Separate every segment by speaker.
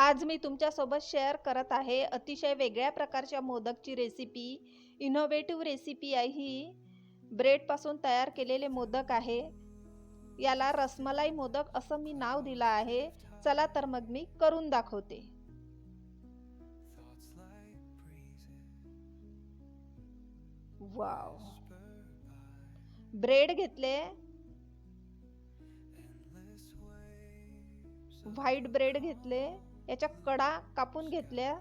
Speaker 1: आज मी तुमच्यासोबत शेअर करत आहे अतिशय वेगळ्या प्रकारच्या मोदकची रेसिपी इनोव्हेटिव्ह रेसिपी आहे ही. ब्रेडपासून तयार केलेले मोदक आहे. याला रसमलाई मोदक असं मी नाव दिलं आहे. चला तर मग मी करून दाखवते. वाव ब्रेड घेतले. व्हाईट ब्रेड घेतले. याच्या कडा कापून घेतल्या.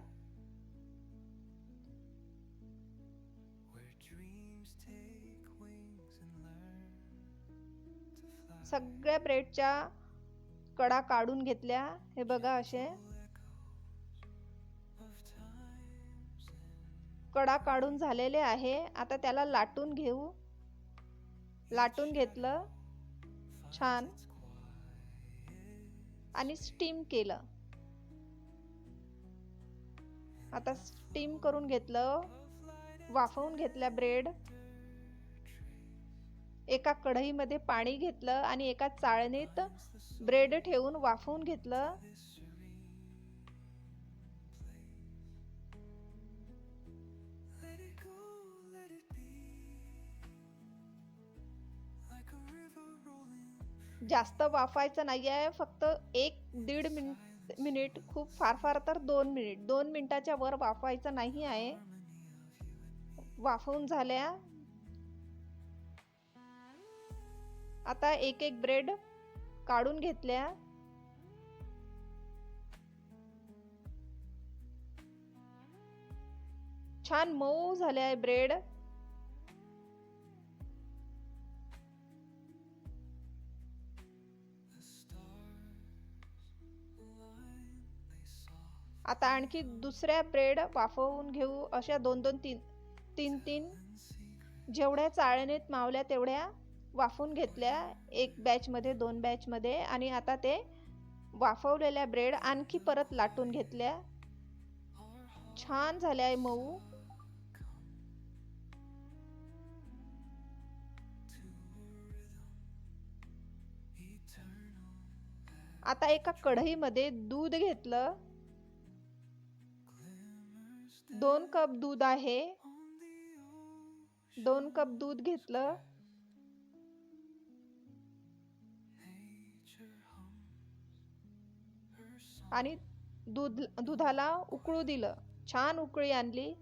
Speaker 1: सगळ्या ब्रेडच्या कडा काढून घेतल्या. हे बघा असे. कडा काढून झालेले आहे. आता त्याला लाटून घेऊ. लाटून घेतलं. छान. आणि स्टीम केलं. आता स्टीम करून घेतलं वाफवून घेतल्या ब्रेड एका कढईमध्ये पाणी घेतलं आणि एका चाळणीत ब्रेड ठेवून वाफवून घेतलं. जास्त वाफायचं नाही आहे फक्त एक दीड मिनिट मिनिट खूप फार फार तर दोन मिनिट. दोन मिनिटाच्या वर वाफवायचं नाही आहे. वाफवून झाल्या. आता एक एक ब्रेड काढून घेतल्या. छान मऊ झाले आहे ब्रेड. आता आणखी दुसऱ्या ब्रेड वाफवून घेऊ. अशा दोन दोन तीन तीन तीन जेवढ्या चाळणीत मावल्या तेवढ्या वाफवून घेतल्या. एक बॅचमध्ये दोन बॅचमध्ये आणि आता ते वाफवलेल्या ब्रेड आणखी परत लाटून घेतल्या. छान झाल्या आहे मऊ. आता एका कढईमध्ये दूध घेतलं. दोन कप दूध आहे. दोन कप दूध घेतलं. आणि दूध दुधाला उकळू दिलं. छान उकळी आणली.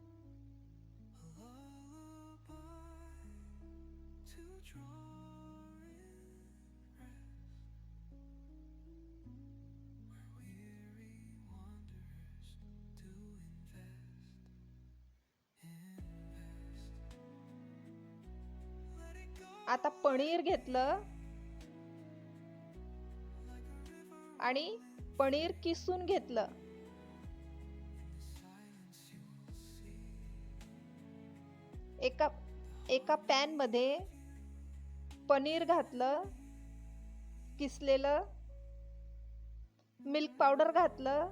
Speaker 1: आता पनीर घेतलं. आणि पनीर किसून घेतलं. एका एका पॅनमध्ये पनीर घातलं किसलेलं मिल्क पावडर घातलं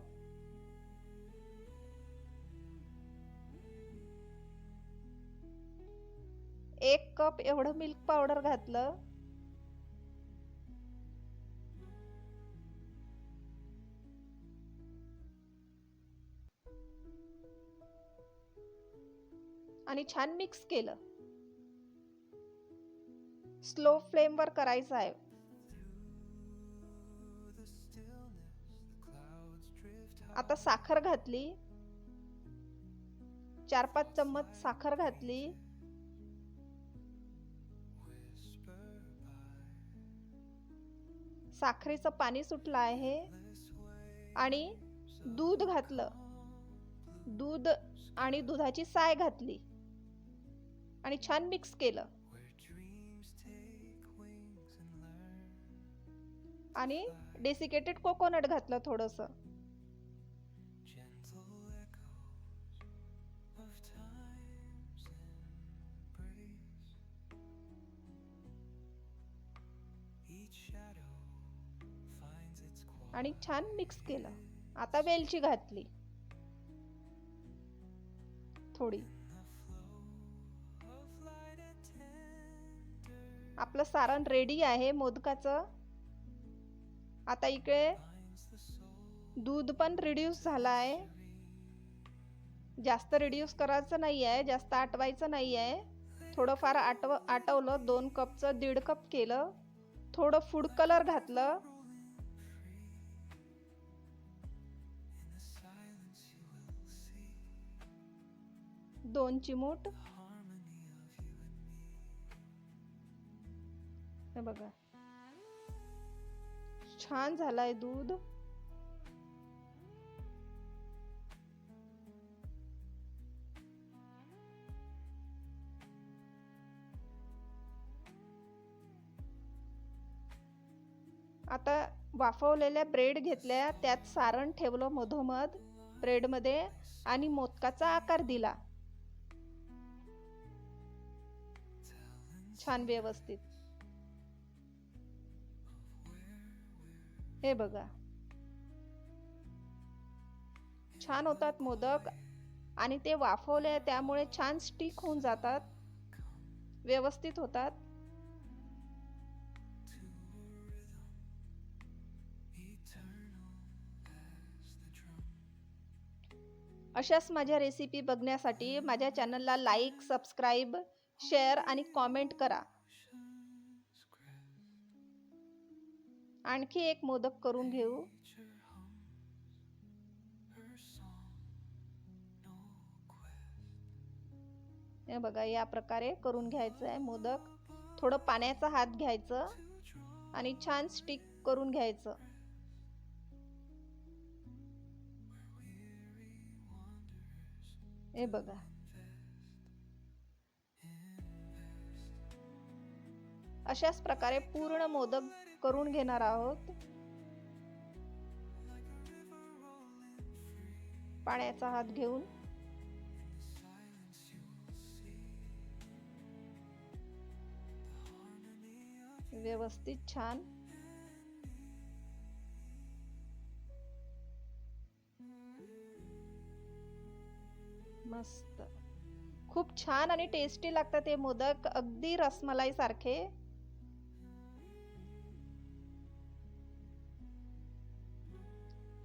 Speaker 1: एक कप एवढं मिल्क पावडर घातलं. आणि छान मिक्स केलं. स्लो फ्लेमवर करायचं आहे. आता साखर घातली. चार पाच चम्मच साखर घातली. साखरेचं पाणी सुटलं आहे आणि दूध घातलं. दूध आणि दुधाची साय घातली. आणि छान मिक्स केलं. आणि डेसिकेटेड कोकोनट घातलं थोडस. आणि छान मिक्स केलं. आता वेलची घातली. थोडी. आपलं सारण रेडी आहे मोदकाचं. आता इकडे दूध पण रिड्यूस झालं आहे जास्त रिड्यूस करायचं नाही आहे जास्त आटवायचं नाही आहे थोडंफार आटव आटवलं दोन कपचं दीड कप केलं. थोडं फूड कलर घातलं. दोन चिमूट. हे बघा. छान झालाय दूध. आता वाफवलेल्या ब्रेड घेतल्या त्यात सारण ठेवलं मधोमध ब्रेडमध्ये आणि मोदकाचा आकार दिला. छान व्यवस्थित. हे बघा. छान होतात मोदक आणि ते वाफवले त्यामुळे छान स्टिक होऊन जातात. व्यवस्थित होतात. अशाच माझ्या रेसिपी बघण्यासाठी माझ्या चॅनलला लाईक सबस्क्राईब शेअर आणि कॉमेंट करा. आणखी एक मोदक करून घेऊ. हे बघा या प्रकारे करून घ्यायचं आहे मोदक. थोडं पाण्याचा हात घ्यायचं आणि छान स्टिक करून घ्यायचं. हे बघा. अशाच प्रकारे पूर्ण मोदक करून घेणार आहोत. पाण्याचा हात घेऊन. व्यवस्थित छान. मस्त. खूप छान आणि टेस्टी लागतात हे मोदक. अगदी रसमलाई सारखे.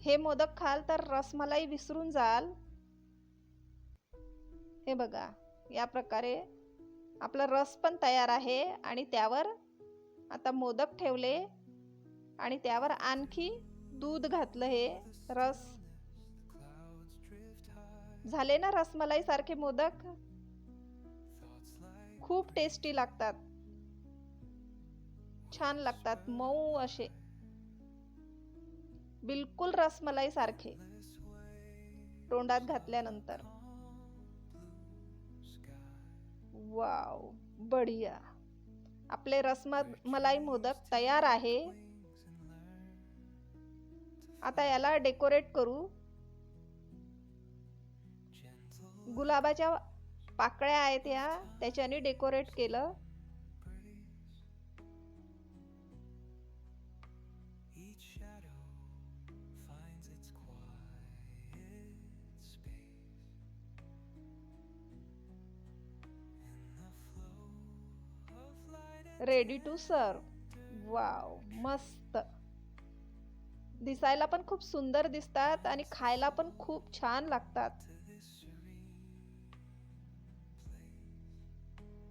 Speaker 1: हे मोदक खाल तर रसमलाई विसरून जाल. हे बघा या प्रकारे आपला रस पण तयार आहे आणि त्यावर आता मोदक ठेवले आणि त्यावर आणखी दूध घातलं हे रस. झाले ना रसमलाई सारखे मोदक? खूप टेस्टी लागतात. छान लागतात मऊ असे. बिलकुल रसमलाई सारखे तोंडात घातल्यानंतर. वाव बढिया. आपले रसम मलाई मोदक तयार आहे. आता याला डेकोरेट करू. गुलाबाच्या पाकळ्या आहेत या त्याच्याने डेकोरेट केलं. रेडी टू सर्व वाव मस्त. दिसायला पण खूप सुंदर दिसतात आणि खायला पण खूप छान लागतात.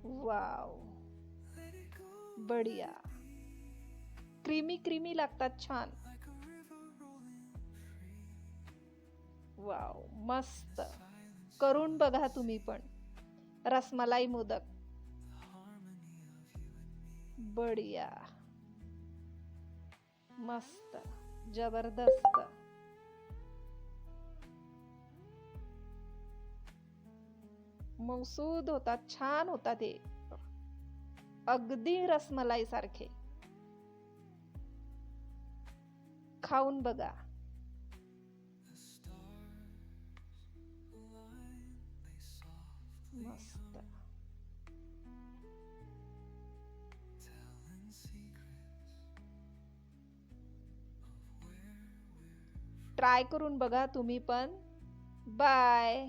Speaker 1: वाव बढिया. क्रीमी क्रीमी लागतात छान. वाव मस्त. करून बघा तुम्ही पण. रसमलाई मोदक. बढिया. मस्त. जबरदस्त. मौसूद होतात छान होता ते अगदी रसमलाई सारखे खाऊन बघा. ट्राय करून बघा तुम्ही पण. बाय.